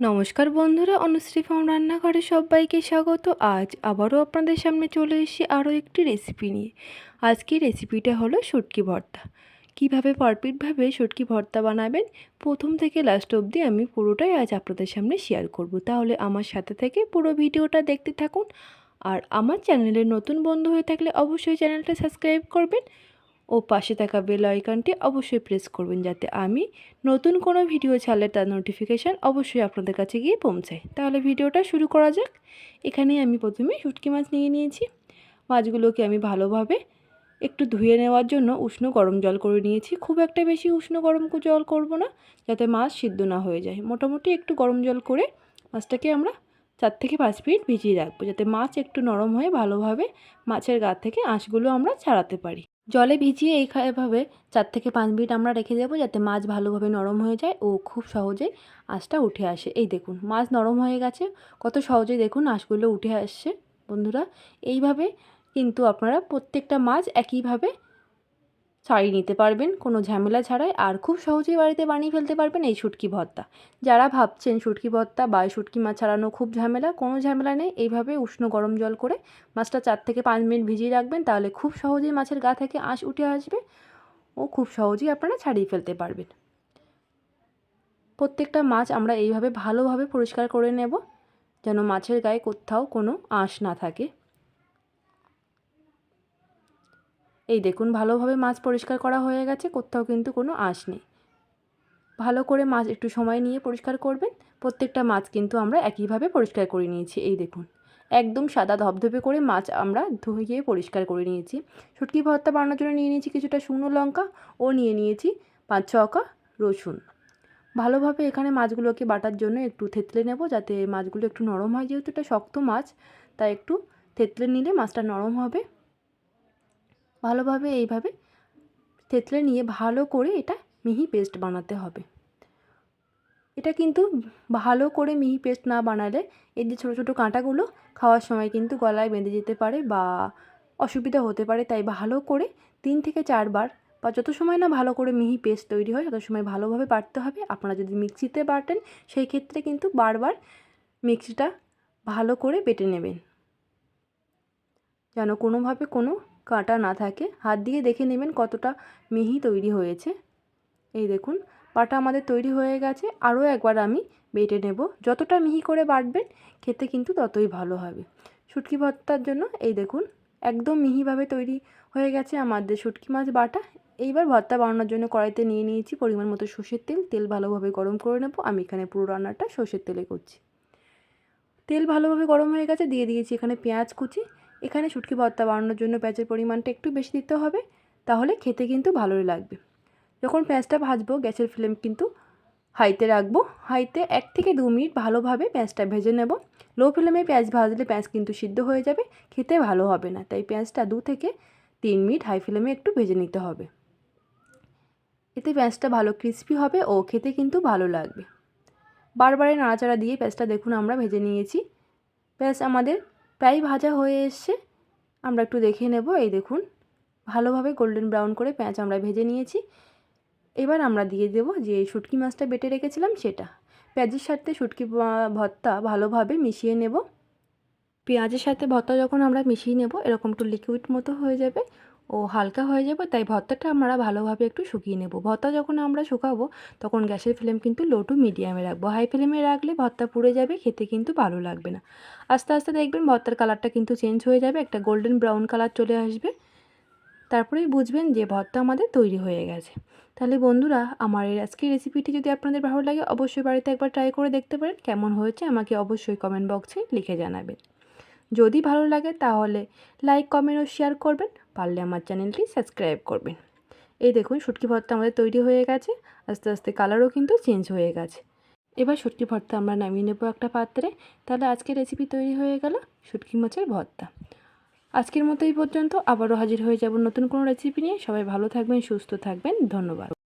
নমস্কার বন্ধুরা, অনুশ্রী ফার্ম রান্নাঘরে সবাইকে স্বাগত। আজ আবারও আপনাদের সামনে চলে এসেছি আরও একটি রেসিপি নিয়ে। আজকে রেসিপিটা হলো শুটকি ভর্তা। কীভাবে পারফেক্টভাবে শুটকি ভর্তা বানাবেন, প্রথম থেকে লাস্ট অবধি আমি পুরোটাই আজ আপনাদের সামনে শেয়ার করব। তাহলে আমার সাথে থেকে পুরো ভিডিওটা দেখতে থাকুন। আর আমার চ্যানেলের নতুন বন্ধু হয়ে থাকলে অবশ্যই চ্যানেলটা সাবস্ক্রাইব করবেন। ও পাশে থাকা বেল আইকনটি অবশ্যই প্রেস করবেন যাতে আমি নতুন কোনো ভিডিও ছাড়লে তার নোটিফিকেশান অবশ্যই আপনাদের কাছে গিয়ে পৌঁছায়। তাহলে ভিডিওটা শুরু করা যাক। এখানে আমি প্রথমে শুটকি মাছ নিয়ে নিয়েছি। মাছগুলোকে আমি ভালোভাবে একটু ধুয়ে নেওয়ার জন্য উষ্ণ গরম জল করে নিয়েছি। খুব একটা বেশি উষ্ণ গরম জল করব না, যাতে মাছ সিদ্ধ না হয়ে যায়। মোটামুটি একটু গরম জল করে মাছটাকে আমরা চার থেকে পাঁচ মিনিট ভিজিয়ে রাখব যাতে মাছ একটু নরম হয়ে ভালোভাবে মাছের গা থেকে আঁশগুলো আমরা ছাড়াতে পারি। জলে ভিজিয়ে এইভাবে চার থেকে পাঁচ মিনিট আমরা রেখে দেবো যাতে মাছ ভালোভাবে নরম হয়ে যায় ও খুব সহজেই আঁশটা উঠে আসে। এই দেখুন, মাছ নরম হয়ে গেছে। কত সহজেই দেখুন আঁশগুলো উঠে আসছে। বন্ধুরা, এইভাবে কিন্তু আপনারা প্রত্যেকটা মাছ একইভাবে ছাড়িয়ে নিতে পারবেন। কোনো ঝামেলা ছাড়াই আর খুব সহজেই বাড়িতে বানিয়ে ফেলতে পারবেন এই শুটকি ভর্তা। যারা ভাবছেন শুটকি ভর্তা বা শুটকি মাছ ছাড়ানো খুব ঝামেলা, কোনো ঝামেলা নেই। এইভাবে উষ্ণ গরম জল করে মাছটা চার থেকে পাঁচ মিনিট ভিজিয়ে রাখবেন, তাহলে খুব সহজেই মাছের গা থেকে আঁশ উঠে আসবে ও খুব সহজেই আপনারা ছাড়িয়ে ফেলতে পারবেন। প্রত্যেকটা মাছ আমরা এইভাবে ভালোভাবে পরিষ্কার করে নেব, যেন মাছের গায়ে কোথাও কোনো আঁশ না থাকে। এই দেখুন, ভালোভাবে মাছ পরিষ্কার করা হয়ে গেছে, কোথাও কিন্তু কোনো আঁশ নেই। ভালো করে মাছ একটু সময় নিয়ে পরিষ্কার করবেন, প্রত্যেকটা মাছ কিন্তু আমরা একইভাবে পরিষ্কার করে নিয়েছি, এই দেখুন। একদম সাদা ধবধবে করে মাছ আমরা ধুয়ে পরিষ্কার করে নিয়েছি। শুটকি ভর্তা বানানোর জন্য নিয়ে নিয়েছি কিছুটা শুকনো লঙ্কা ও নিয়ে নিয়েছি পাঁচ ছকা রসুন। ভালোভাবে এখানে মাছগুলোকে বাটার জন্য একটু থেতলে নেব, যাতে মাছগুলো একটু নরম হয়, যেহেতু এটা শক্ত মাছ, তাই একটু থেতলে নিলে মাছটা নরম হবে। ভালোভাবে এইভাবে থেতলে নিয়ে ভালো করে এটা মিহি পেস্ট বানাতে হবে। এটা কিন্তু ভালো করে মিহি পেস্ট না বানালে এই যে ছোটো ছোটো কাঁটাগুলো খাওয়ার সময় কিন্তু গলায় বেঁধে যেতে পারে বা অসুবিধা হতে পারে, তাই ভালো করে তিন থেকে চারবার বা যত সময় না ভালো করে মিহি পেস্ট তৈরি হয়, তত সময় ভালোভাবে বাটতে হবে। আপনারা যদি মিক্সিতে বাটেন, সেই ক্ষেত্রে কিন্তু বারবার মিক্সিটা ভালো করে বেটে নেবেন। যেন কোনোভাবে কোনো কাঁটা না থাকে। হাত দিয়ে দেখে নেবেন কতটা মিহি তৈরি হয়েছে। এই দেখুন, পাটা আমাদের তৈরি হয়ে গেছে। আরও একবার আমি বেটে নেব। যতটা মিহি করে বাটবেন, খেতে কিন্তু ততই ভালো হবে। শুটকি ভর্তার জন্য এই দেখুন, একদম মিহিভাবে তৈরি হয়ে গেছে আমাদের শুটকি মাছ বাটা। এইবার ভর্তা বানানোর জন্য কড়াইতে নিয়ে নিয়েছি পরিমাণ মতো সর্ষের তেল। তেল ভালোভাবে গরম করে নেব। আমি এখানে পুরো রান্নাটা সর্ষের তেলে করছি। তেল ভালোভাবে গরম হয়ে গেছে। দিয়ে দিয়েছি এখানে পেঁয়াজ কুচি। এখানে শুটকি ভর্তা বানানোর জন্য পেঁয়াজের পরিমাণটা একটু বেশি দিতে হবে, তাহলে খেতে কিন্তু ভালোই লাগবে। যখন পেঁয়াজটা ভাজবো, গ্যাসের ফ্লেম কিন্তু হাইতে রাখব, হাইতে এক থেকে দু মিনিট ভালোভাবে পেঁয়াজটা ভেজে নেব। লো ফ্লেমে পেঁয়াজ ভাজলে পেঁয়াজ কিন্তু সিদ্ধ হয়ে যাবে, খেতে ভালো হবে না, তাই পেঁয়াজটা দু থেকে তিন মিনিট হাই ফ্লেমে একটু ভেজে নিতে হবে। এতে পেঁয়াজটা ভালো ক্রিস্পি হবে ও খেতে কিন্তু ভালো লাগবে। বারবারে নাড়াচাড়া দিয়ে পেঁয়াজটা দেখুন, আমরা ভেজে নিয়েছি। পেঁয়াজ আমাদের প্রায় ভাজা হয়ে এসছে। আমরা একটু দেখে নেব। এই দেখুন, ভালোভাবে গোল্ডেন ব্রাউন করে পেঁয়াজ আমরা ভেজে নিয়েছি। এবার আমরা দিয়ে দেব যে শুটকি মাছটা বেটে রেখেছিলাম সেটা। পেঁয়াজের সাথে শুটকি ভর্তা ভালোভাবে মিশিয়ে নেব। পেঁয়াজের সাথে ভর্তা যখন আমরা মিশিয়ে নেব, এরকম একটু লিকুইড মতো হয়ে যাবে। ও হালকা হয়ে যাবে, তাই ভর্তাটা আমরা ভালোভাবে একটু শুকিয়ে নেব। ভর্তা যখন আমরা শুকাবো, তখন গ্যাসের ফ্লেম কিন্তু লো টু মিডিয়ামে রাখব। হাই ফ্লেমে রাখলে ভর্তা পুড়ে যাবে, খেতে কিন্তু ভালো লাগবে না। আস্তে আস্তে দেখবেন ভর্তার কালারটা কিন্তু চেঞ্জ হয়ে যাবে, একটা গোল্ডেন ব্রাউন কালার চলে আসবে। তারপরেই বুঝবেন যে ভর্তা আমাদের তৈরি হয়ে গেছে। তাহলে বন্ধুরা, আমার এই আজকের রেসিপিটি যদি আপনাদের ভালো লাগে, অবশ্যই বাড়িতে একবার ট্রাই করে দেখতে পারেন। কেমন হয়েছে আমাকে অবশ্যই কমেন্ট বক্সে লিখে জানাবেন। যদি ভালো লাগে তাহলে লাইক কমেন্ট ও শেয়ার করবেন। পারলে আমার চ্যানেলটি সাবস্ক্রাইব করবেন। এই দেখুন, শুটকি ভর্তা আমাদের তৈরি হয়ে গেছে। আস্তে আস্তে কালারও কিন্তু চেঞ্জ হয়ে গেছে। এবার শুটকি ভর্তা আমরা নামিয়ে নেব একটা পাত্রে। তাহলে আজকে রেসিপি তৈরি হয়ে গেল শুটকি মাছের ভর্তা। আজকের মতো এই পর্যন্ত। আবারও হাজির হয়ে যাব নতুন কোনো রেসিপি নিয়ে। সবাই ভালো থাকবেন, সুস্থ থাকবেন। ধন্যবাদ।